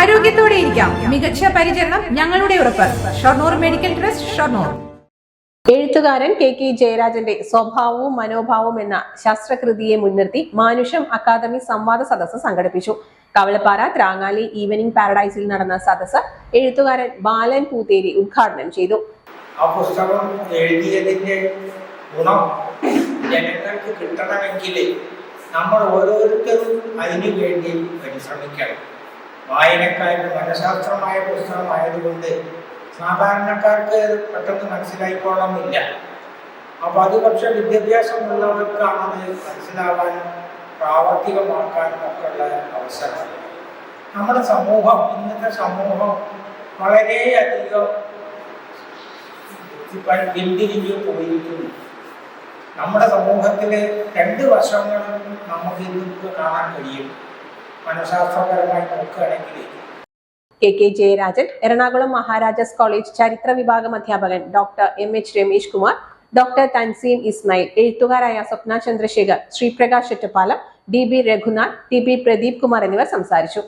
ആരോഗ്യത്തോടെ ഇരിക്കാം. മികച്ച പരിചരണം ഞങ്ങളുടെ ഉറപ്പ്. Shoranur medical trust Shoranur. എഴുത്തുകാരൻ കെ കെ ജയരാജന്റെ സ്വഭാവവും മനോഭാവവും എന്ന ശാസ്ത്രകൃതിയെ മുൻനിർത്തി മാനുഷം അക്കാദമി സംവാദ സദസ്സ് സംഘടിപ്പിച്ചു. കവളപ്പാറ ത്രാങ്ങാലി ഈവനിംഗ് പാരഡൈസിൽ നടന്ന സദസ്സ് എഴുത്തുകാരൻ ബാലൻ പൂത്തേരി ഉദ്ഘാടനം ചെയ്തു. ആ പുസ്തകം എഴുതിയതിന്റെ ഗുണം ജനങ്ങൾക്ക് കിട്ടണമെങ്കിൽ നമ്മൾ ഓരോരുത്തരും അതിനു വേണ്ടി പരിശ്രമിക്കണം. വായനക്കാരുടെ മനഃശാസ്ത്രമായ പുസ്തകമായതുകൊണ്ട് സാധാരണക്കാർക്ക് പെട്ടെന്ന് മനസ്സിലായിക്കോളണമെന്നില്ല അപ്പോൾ അത് പക്ഷെ വിദ്യാഭ്യാസമുള്ളവർക്കാണ് അത് മനസ്സിലാവാനും പ്രാവർത്തികമാക്കാനും ഒക്കെയുള്ള അവസരം. നമ്മുടെ സമൂഹം ഇന്നത്തെ സമൂഹം വളരെയധികം പിന്തിരിഞ്ഞു പോയിരിക്കുന്നു. നമ്മുടെ സമൂഹത്തിൽ രണ്ട് വശങ്ങളും നമുക്ക് ഇന്ന് കാണാൻ കഴിയും. മനഃശാസ്ത്രപരമായി നോക്കുകയാണെങ്കിൽ K K Jayarajan Ernakulam Maharajas college ചരിത്ര വിഭാഗം അധ്യാപകൻ doctor M H Ramesh Kumar doctor Thanseem Ismail എഴുത്തുകാരായ Swapna Chandrasekhar Sriprakash Ottapalam D B Raghunath T B Pradeep Kumar എന്നിവർ സംസാരിച്ചു.